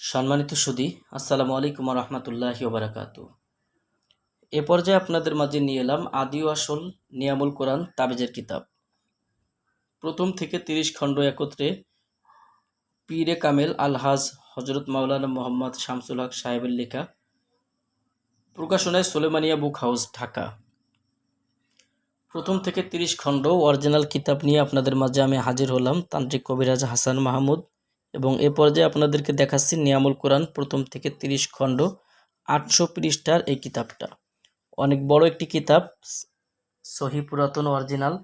সম্মানিত সুদী, আসসালামু আলাইকুম রহমতুল্লাহি ওবরাকাতু। এ পর্যায়ে আপনাদের মাঝে নিয়ে এলাম আদি ও আসল নিয়ামুল কোরআন তাবেজের কিতাব। প্রথম থেকে তিরিশ খণ্ড একত্রে পীরে কামেল আলহাজ হজরত মাওলানা মোহাম্মদ শামসুল হক সাহেবের লেখা প্রকাশনায় সোলেমানিয়া বুক হাউস, ঢাকা। প্রথম থেকে তিরিশ খণ্ড অরিজিনাল কিতাব নিয়ে আপনাদের মাঝে আমি হাজির হলাম তান্ত্রিক কবিরাজ হাসান মাহমুদ এবং এ পর্যায়ে আপনাদেরকে দেখাচ্ছি নিয়ামুল কোরআন প্রথম থেকে তিরিশ খণ্ড, আটশো পৃষ্ঠার এই কিতাবটা। অনেক বড় একটি কিতাব, সহি পুরাতন অরিজিনাল।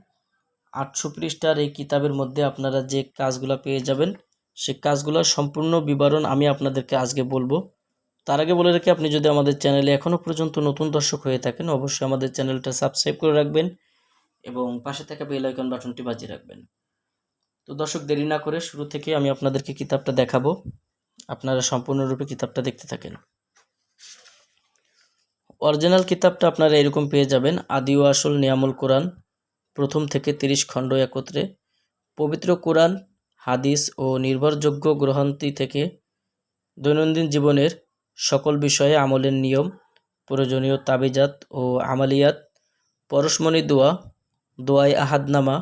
আটশো পৃষ্ঠার এই কিতাবের মধ্যে আপনারা যে কাজগুলো পেয়ে যাবেন, সে কাজগুলোর সম্পূর্ণ বিবরণ আমি আপনাদেরকে আজকে বলব। তার আগে বলে রাখি, আপনি যদি আমাদের চ্যানেলে এখনও পর্যন্ত নতুন দর্শক হয়ে থাকেন, অবশ্যই আমাদের চ্যানেলটা সাবস্ক্রাইব করে রাখবেন এবং পাশে থাকা বেল আইকন বাটনটি বাজিয়ে রাখবেন। তো দর্শক, দেরি না করে শুরু থেকে আমি আপনাদেরকে কিতাবটা দেখাবো। আপনারা সম্পূর্ণরূপে কিতাবটা দেখতে থাকেন। অরিজিনাল কিতাবটা আপনারা এরকম পেয়ে যাবেন, আদি ও আসল নিয়ামুল কোরআন, প্রথম থেকে তিরিশ খণ্ড একত্রে। পবিত্র কোরআন, হাদিস ও নির্ভরযোগ্য গ্রন্থি থেকে দৈনন্দিন জীবনের সকল বিষয়ে আমলের নিয়ম, প্রয়োজনীয় তাবিজাত ও আমালিয়াত, পরশমণি দোয়া, দোয়াই আহাদনামা,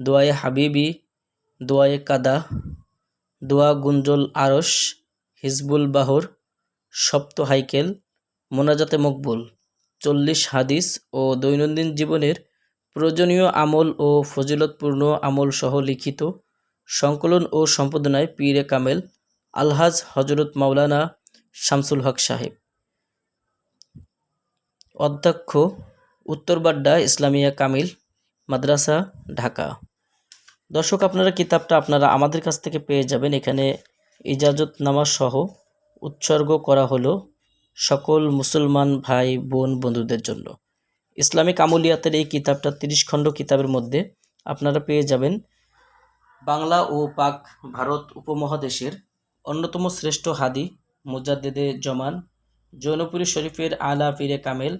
দোয়াই হাবিবি দোয়ায়ে কাদা, দোয়া গুঞ্জল আরস, হিজবুল বাহর, সপ্ত হাইকেল, মোনাজাতে মকবুল। চল্লিশ হাদিস ও দৈনন্দিন জীবনের প্রয়োজনীয় আমল ও ফজিলতপূর্ণ আমল সহ লিখিত সংকলন ও সম্পাদনায় পীরে কামেল, আলহাজ হজরত মাওলানা শামসুল হক সাহেব। অধ্যক্ষ, উত্তরবাড্ডা ইসলামিয়া কামিল, মাদ্রাসা, ঢাকা। দর্শক, আপনারা কিতাবটা আপনারা আমাদের কাছ থেকে পেয়ে যাবেন। এখানে ইজাজতনামা সহ উৎসর্গ করা হলো সকল মুসলমান ভাই, বোন, বন্ধুদের জন্য। ইসলামিক আমলিয়াতের এই কিতাবটা তিরিশ খণ্ড কিতাবের মধ্যে আপনারা পেয়ে যাবেন। বাংলা ও পাক ভারত উপমহাদেশের অন্যতম শ্রেষ্ঠ হাদি মুজাদ্দেদে জমান, জৈনপুরী শরীফের আলা পীরে কামেল,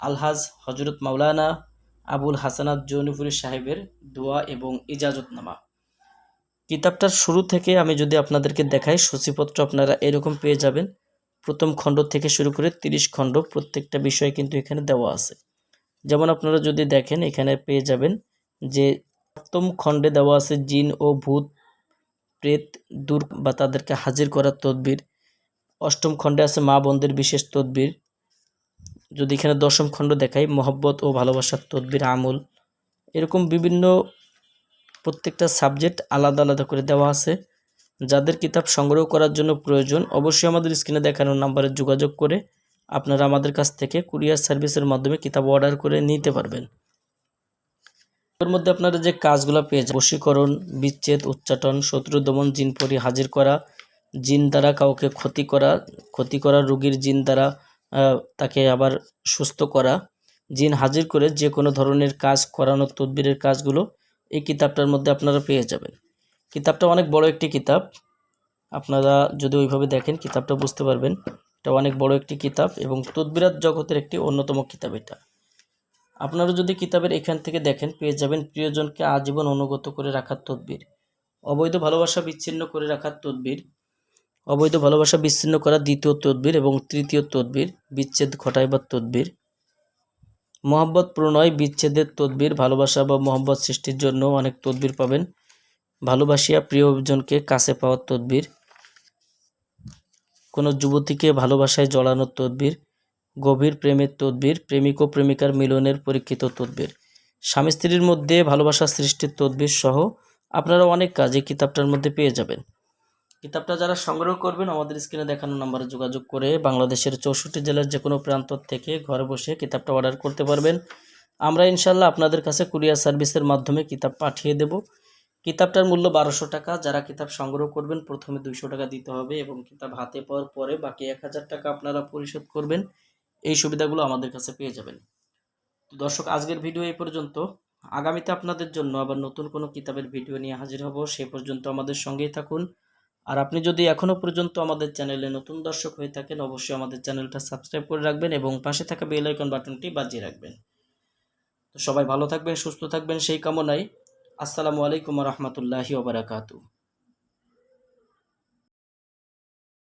আলহাজ হজরত মাওলানা আবুল হাসানাত জৌনপুরি সাহেবের দোয়া এবং ইজাজতনামা। কিতাবটার শুরু থেকে আমি যদি আপনাদেরকে দেখাই, সূচিপত্র আপনারা এরকম পেয়ে যাবেন। প্রথম খণ্ড থেকে শুরু করে তিরিশ খণ্ড প্রত্যেকটা বিষয় কিন্তু এখানে দেওয়া আছে। যেমন আপনারা যদি দেখেন, এখানে পেয়ে যাবেন যে সপ্তম খণ্ডে দেওয়া আছে, জিন ও ভূত প্রেত দূর বা তাদেরকে হাজির করার তদবির। অষ্টম খণ্ডে আছে মা বন্ধের বিশেষ তদবির। যদি এখানে দশম খণ্ড দেখাই, মহব্বত ও ভালোবাসার তদবির, আমল, এরকম বিভিন্ন প্রত্যেকটা সাবজেক্ট আলাদা আলাদা করে দেওয়া আছে। যাদের কিতাব সংগ্রহ করার জন্য প্রয়োজন, অবশ্যই আমাদের স্ক্রিনে দেখানো নাম্বারে যোগাযোগ করে আপনারা আমাদের কাছ থেকে কুরিয়ার সার্ভিসের মাধ্যমে কিতাব অর্ডার করে নিতে পারবেন। এর মধ্যে আপনারা যে কাজগুলো পেয়ে যাবেন, বশীকরণ, বিচ্ছেদ, উচ্চাটন, শত্রু দমন, জিন পরি হাজির করা, জিন দ্বারা কাউকে ক্ষতি করা ক্ষতি করা রোগীর জিন দ্বারা তাকে আবার সুস্থ করা। জিন হাজির করে যে কোনো ধরনের কাজ করানো, তদবিরের কাজগুলো এই কিতাবটার মধ্যে আপনারা পেয়ে যাবেন। কিতাবটা অনেক বড় একটি কিতাব। আপনারা যদি ওইভাবে দেখেন, কিতাবটা বুঝতে পারবেন, এটা অনেক বড় একটি কিতাব এবং তদবিরাত জগতের একটি অন্যতম কিতাব এটা। আপনারা যদি কিতাবের এখান থেকে দেখেন, পেয়ে যাবেন প্রিয়জনকে আজীবন অনুগত করে রাখার তদবির, অবৈধ ভালোবাসা বিচ্ছিন্ন করে রাখার তদবির অবৈধ ভালোবাসা বিচ্ছিন্ন করা দ্বিতীয় তদবির এবং তৃতীয় তদবির, বিচ্ছেদ ঘটাইবার তদবির। মোহাম্মত প্রণয়, বিচ্ছেদের তদবির, ভালোবাসা বা মোহাম্মত সৃষ্টির জন্য অনেক তদবির পাবেন। ভালোবাসিয়া প্রিয়জনকে কাছে পাওয়ার তদবির। কোনো যুবতীকে ভালোবাসায় জড়ানোর তদবির। গভীর প্রেমের তদবির, প্রেমিক ও প্রেমিকার মিলনের পরীক্ষিত তদবির। স্বামী স্ত্রীর মধ্যে ভালোবাসা সৃষ্টির তদবির সহ আপনারা অনেক কাজ এই কিতাবটার মধ্যে পেয়ে যাবেন। কিতাবটা যারা সংগ্রহ করবেন, আমাদের স্ক্রিনে দেখানো নাম্বারে যোগাযোগ করে বাংলাদেশের চৌষট্টি জেলার যে কোনো প্রান্ত থেকে ঘরে বসে কিতাবটা অর্ডার করতে পারবেন। আমরা ইনশাল্লাহ আপনাদের কাছে কুরিয়ার সার্ভিসের মাধ্যমে কিতাব পাঠিয়ে দেব। কিতাবটার মূল্য বারোশো টাকা। যারা কিতাব সংগ্রহ করবেন, প্রথমে দুইশো টাকা দিতে হবে এবং কিতাব হাতে পাওয়ার পরে বাকি এক হাজার টাকা আপনারা পরিশোধ করবেন। এই সুবিধাগুলো আমাদের কাছে পেয়ে যাবেন। তো দর্শক, আজকের ভিডিও এই পর্যন্ত। আগামীতে আপনাদের জন্য আবার নতুন কোনো কিতাবের ভিডিও নিয়ে হাজির হব। সে পর্যন্ত আমাদের সঙ্গেই থাকুন। আর আপনি যদি এখনও পর্যন্ত আমাদের চ্যানেলে নতুন দর্শক হয়ে থাকেন, অবশ্যই আমাদের চ্যানেলটা সাবস্ক্রাইব করে রাখবেন এবং পাশে থাকা বেল আইকন বাটনটি বাজিয়ে রাখবেন। তো সবাই ভালো থাকবেন, সুস্থ থাকবেন, সেই কামনায় আসসালামু আলাইকুম রহমতুল্লাহি ওবরাকাতু